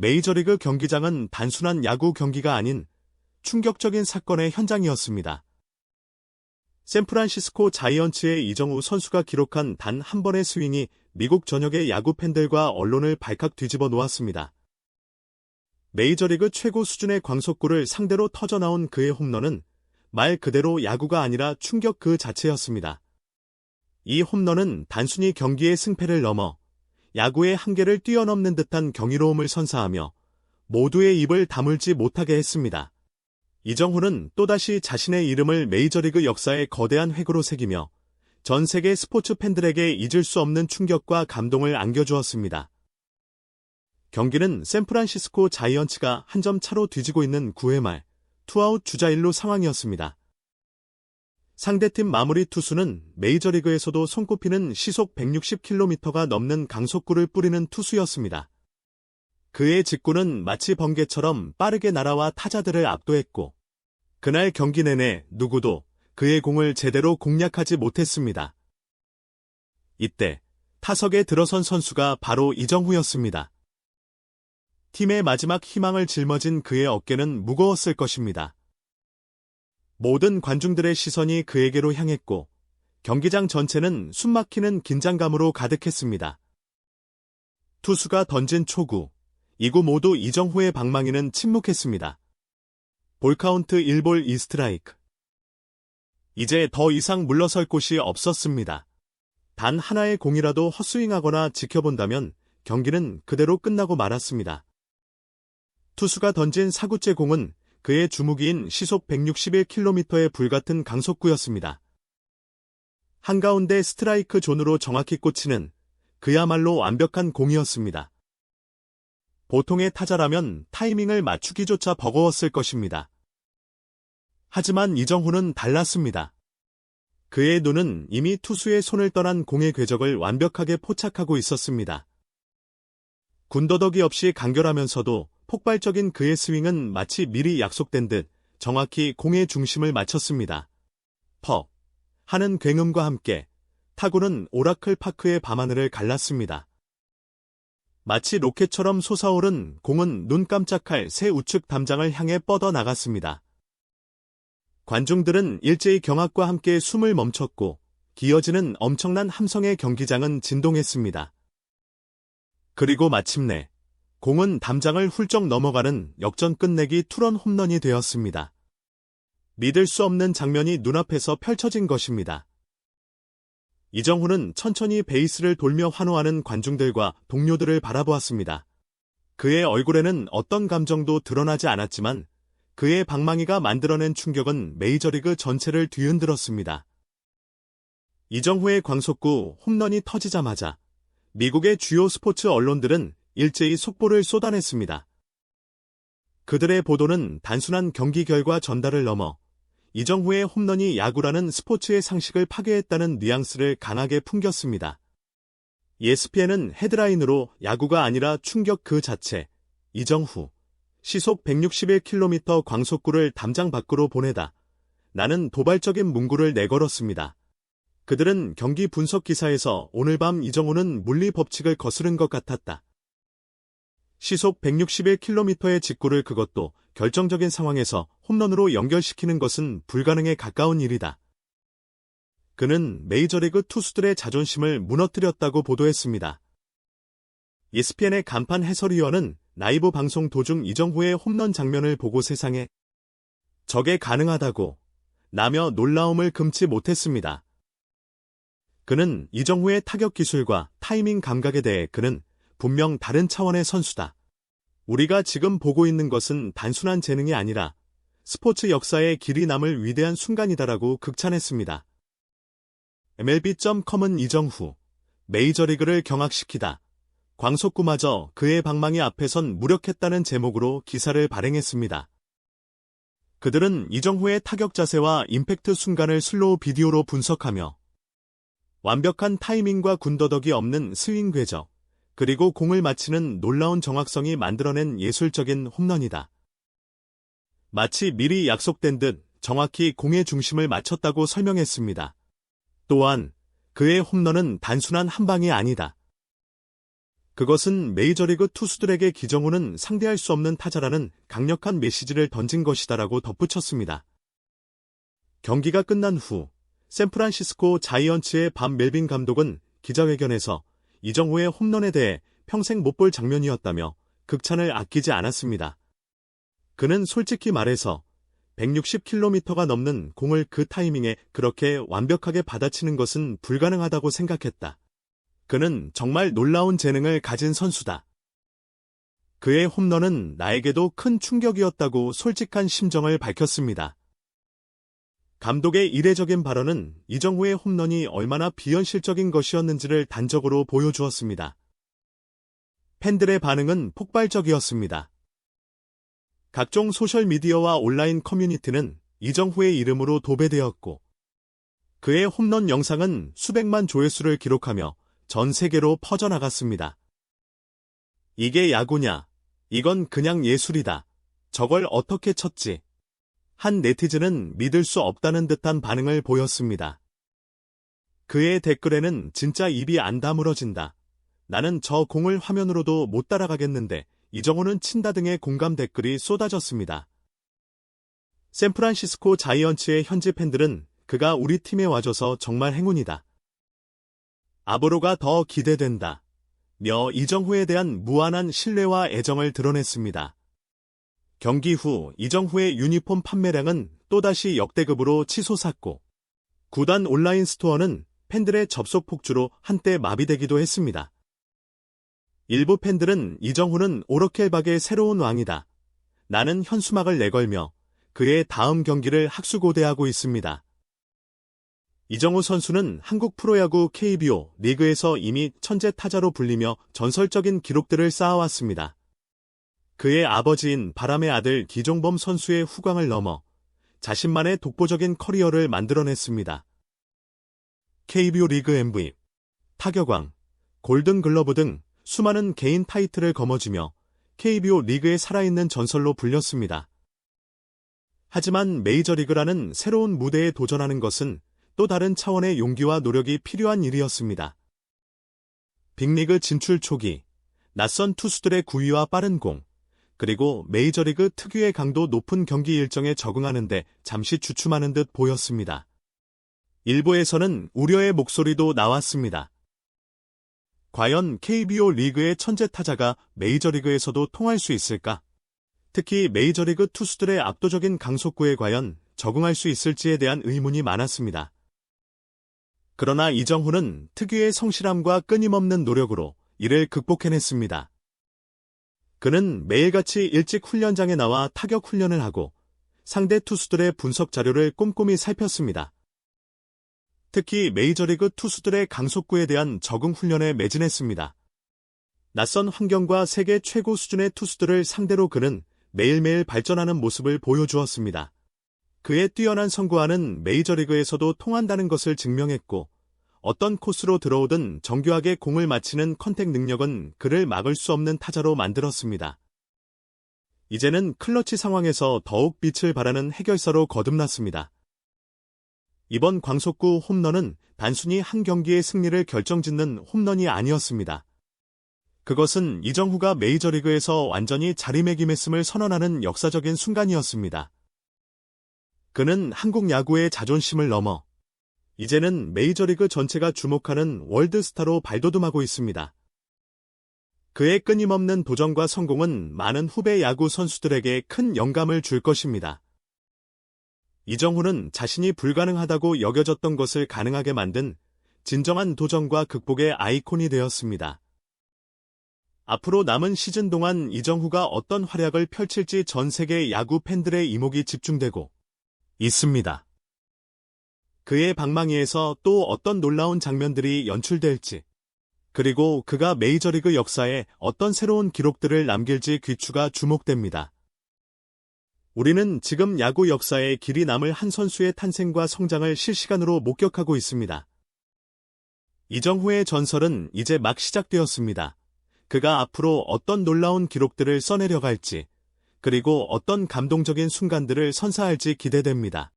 메이저리그 경기장은 단순한 야구 경기가 아닌 충격적인 사건의 현장이었습니다. 샌프란시스코 자이언츠의 이정우 선수가 기록한 단 한 번의 스윙이 미국 전역의 야구 팬들과 언론을 발칵 뒤집어 놓았습니다. 메이저리그 최고 수준의 광속구를 상대로 터져나온 그의 홈런은 말 그대로 야구가 아니라 충격 그 자체였습니다. 이 홈런은 단순히 경기의 승패를 넘어 야구의 한계를 뛰어넘는 듯한 경이로움을 선사하며 모두의 입을 다물지 못하게 했습니다. 이정훈은 또다시 자신의 이름을 메이저리그 역사의 거대한 획으로 새기며 전 세계 스포츠 팬들에게 잊을 수 없는 충격과 감동을 안겨주었습니다. 경기는 샌프란시스코 자이언츠가 한 점 차로 뒤지고 있는 9회 말 투아웃 주자 1루 상황이었습니다. 상대팀 마무리 투수는 메이저리그에서도 손꼽히는 시속 160km가 넘는 강속구를 뿌리는 투수였습니다. 그의 직구는 마치 번개처럼 빠르게 날아와 타자들을 압도했고 그날 경기 내내 누구도 그의 공을 제대로 공략하지 못했습니다. 이때 타석에 들어선 선수가 바로 이정후였습니다. 팀의 마지막 희망을 짊어진 그의 어깨는 무거웠을 것입니다. 모든 관중들의 시선이 그에게로 향했고 경기장 전체는 숨막히는 긴장감으로 가득했습니다. 투수가 던진 초구, 이구 모두 이정후의 방망이는 침묵했습니다. 볼카운트 1볼 2스트라이크. 이제 더 이상 물러설 곳이 없었습니다. 단 하나의 공이라도 헛스윙하거나 지켜본다면 경기는 그대로 끝나고 말았습니다. 투수가 던진 사구째 공은 그의 주무기인 시속 161km의 불같은 강속구였습니다. 한가운데 스트라이크 존으로 정확히 꽂히는 그야말로 완벽한 공이었습니다. 보통의 타자라면 타이밍을 맞추기조차 버거웠을 것입니다. 하지만 이정후는 달랐습니다. 그의 눈은 이미 투수의 손을 떠난 공의 궤적을 완벽하게 포착하고 있었습니다. 군더더기 없이 간결하면서도 폭발적인 그의 스윙은 마치 미리 약속된 듯 정확히 공의 중심을 맞췄습니다. 퍽 하는 굉음과 함께 타구는 오라클 파크의 밤하늘을 갈랐습니다. 마치 로켓처럼 솟아오른 공은 눈 깜짝할 새 우측 담장을 향해 뻗어 나갔습니다. 관중들은 일제히 경악과 함께 숨을 멈췄고 기어지는 엄청난 함성의 경기장은 진동했습니다. 그리고 마침내 공은 담장을 훌쩍 넘어가는 역전 끝내기 투런 홈런이 되었습니다. 믿을 수 없는 장면이 눈앞에서 펼쳐진 것입니다. 이정훈은 천천히 베이스를 돌며 환호하는 관중들과 동료들을 바라보았습니다. 그의 얼굴에는 어떤 감정도 드러나지 않았지만 그의 방망이가 만들어낸 충격은 메이저리그 전체를 뒤흔들었습니다. 이정후의 광속구 홈런이 터지자마자 미국의 주요 스포츠 언론들은 일제히 속보를 쏟아냈습니다. 그들의 보도는 단순한 경기 결과 전달을 넘어 이정후의 홈런이 야구라는 스포츠의 상식을 파괴했다는 뉘앙스를 강하게 풍겼습니다. ESPN은 헤드라인으로 야구가 아니라 충격 그 자체, 이정후, 시속 161km 광속구를 담장 밖으로 보내다. 나는 도발적인 문구를 내걸었습니다. 그들은 경기 분석 기사에서 오늘 밤 이정후는 물리 법칙을 거스른 것 같았다. 시속 161km의 직구를 그것도 결정적인 상황에서 홈런으로 연결시키는 것은 불가능에 가까운 일이다. 그는 메이저리그 투수들의 자존심을 무너뜨렸다고 보도했습니다. ESPN의 간판 해설위원은 라이브 방송 도중 이정후의 홈런 장면을 보고 세상에 저게 가능하다고 나며 놀라움을 금치 못했습니다. 그는 이정후의 타격 기술과 타이밍 감각에 대해 그는 분명 다른 차원의 선수다. 우리가 지금 보고 있는 것은 단순한 재능이 아니라 스포츠 역사에 길이 남을 위대한 순간이다라고 극찬했습니다. MLB.com은 이정후, 메이저리그를 경악시키다. 광속구마저 그의 방망이 앞에선 무력했다는 제목으로 기사를 발행했습니다. 그들은 이정후의 타격 자세와 임팩트 순간을 슬로우 비디오로 분석하며 완벽한 타이밍과 군더더기 없는 스윙 궤적, 그리고 공을 맞히는 놀라운 정확성이 만들어낸 예술적인 홈런이다. 마치 미리 약속된 듯 정확히 공의 중심을 맞췄다고 설명했습니다. 또한 그의 홈런은 단순한 한 방이 아니다. 그것은 메이저리그 투수들에게 기정우는 상대할 수 없는 타자라는 강력한 메시지를 던진 것이다라고 덧붙였습니다. 경기가 끝난 후 샌프란시스코 자이언츠의 밤 멜빈 감독은 기자회견에서 이정후의 홈런에 대해 평생 못 볼 장면이었다며 극찬을 아끼지 않았습니다. 그는 솔직히 말해서 160km가 넘는 공을 그 타이밍에 그렇게 완벽하게 받아치는 것은 불가능하다고 생각했다. 그는 정말 놀라운 재능을 가진 선수다. 그의 홈런은 나에게도 큰 충격이었다고 솔직한 심정을 밝혔습니다. 감독의 이례적인 발언은 이정후의 홈런이 얼마나 비현실적인 것이었는지를 단적으로 보여주었습니다. 팬들의 반응은 폭발적이었습니다. 각종 소셜미디어와 온라인 커뮤니티는 이정후의 이름으로 도배되었고 그의 홈런 영상은 수백만 조회수를 기록하며 전 세계로 퍼져나갔습니다. 이게 야구냐? 이건 그냥 예술이다. 저걸 어떻게 쳤지? 한 네티즌은 믿을 수 없다는 듯한 반응을 보였습니다. 그의 댓글에는 진짜 입이 안 다물어진다. 나는 저 공을 화면으로도 못 따라가겠는데 이정호는 친다 등의 공감 댓글이 쏟아졌습니다. 샌프란시스코 자이언츠의 현지 팬들은 그가 우리 팀에 와줘서 정말 행운이다. 아보로가 더 기대된다. 며 이정후에 대한 무한한 신뢰와 애정을 드러냈습니다. 경기 후 이정후의 유니폼 판매량은 또다시 역대급으로 치솟았고 구단 온라인 스토어는 팬들의 접속 폭주로 한때 마비되기도 했습니다. 일부 팬들은 이정후는 오르켈박의 새로운 왕이다. 나는 현수막을 내걸며 그의 다음 경기를 학수고대하고 있습니다. 이정후 선수는 한국 프로야구 KBO 리그에서 이미 천재 타자로 불리며 전설적인 기록들을 쌓아왔습니다. 그의 아버지인 바람의 아들 기종범 선수의 후광을 넘어 자신만의 독보적인 커리어를 만들어냈습니다. KBO 리그 MVP, 타격왕, 골든글러브 등 수많은 개인 타이틀을 거머쥐며 KBO 리그에 살아있는 전설로 불렸습니다. 하지만 메이저리그라는 새로운 무대에 도전하는 것은 또 다른 차원의 용기와 노력이 필요한 일이었습니다. 빅리그 진출 초기, 낯선 투수들의 구위와 빠른 공, 그리고 메이저리그 특유의 강도 높은 경기 일정에 적응하는데 잠시 주춤하는 듯 보였습니다. 일부에서는 우려의 목소리도 나왔습니다. 과연 KBO 리그의 천재 타자가 메이저리그에서도 통할 수 있을까? 특히 메이저리그 투수들의 압도적인 강속구에 과연 적응할 수 있을지에 대한 의문이 많았습니다. 그러나 이정후는 특유의 성실함과 끊임없는 노력으로 이를 극복해냈습니다. 그는 매일같이 일찍 훈련장에 나와 타격 훈련을 하고 상대 투수들의 분석 자료를 꼼꼼히 살폈습니다. 특히 메이저리그 투수들의 강속구에 대한 적응 훈련에 매진했습니다. 낯선 환경과 세계 최고 수준의 투수들을 상대로 그는 매일매일 발전하는 모습을 보여주었습니다. 그의 뛰어난 선구안은 메이저리그에서도 통한다는 것을 증명했고 어떤 코스로 들어오든 정교하게 공을 맞히는 컨택 능력은 그를 막을 수 없는 타자로 만들었습니다. 이제는 클러치 상황에서 더욱 빛을 발하는 해결사로 거듭났습니다. 이번 광속구 홈런은 단순히 한 경기의 승리를 결정짓는 홈런이 아니었습니다. 그것은 이정후가 메이저리그에서 완전히 자리매김했음을 선언하는 역사적인 순간이었습니다. 그는 한국 야구의 자존심을 넘어 이제는 메이저리그 전체가 주목하는 월드스타로 발돋움하고 있습니다. 그의 끊임없는 도전과 성공은 많은 후배 야구 선수들에게 큰 영감을 줄 것입니다. 이정후는 자신이 불가능하다고 여겨졌던 것을 가능하게 만든 진정한 도전과 극복의 아이콘이 되었습니다. 앞으로 남은 시즌 동안 이정후가 어떤 활약을 펼칠지 전 세계 야구 팬들의 이목이 집중되고 있습니다. 그의 방망이에서 또 어떤 놀라운 장면들이 연출될지, 그리고 그가 메이저리그 역사에 어떤 새로운 기록들을 남길지 귀추가 주목됩니다. 우리는 지금 야구 역사에 길이 남을 한 선수의 탄생과 성장을 실시간으로 목격하고 있습니다. 이정후의 전설은 이제 막 시작되었습니다. 그가 앞으로 어떤 놀라운 기록들을 써내려갈지, 그리고 어떤 감동적인 순간들을 선사할지 기대됩니다.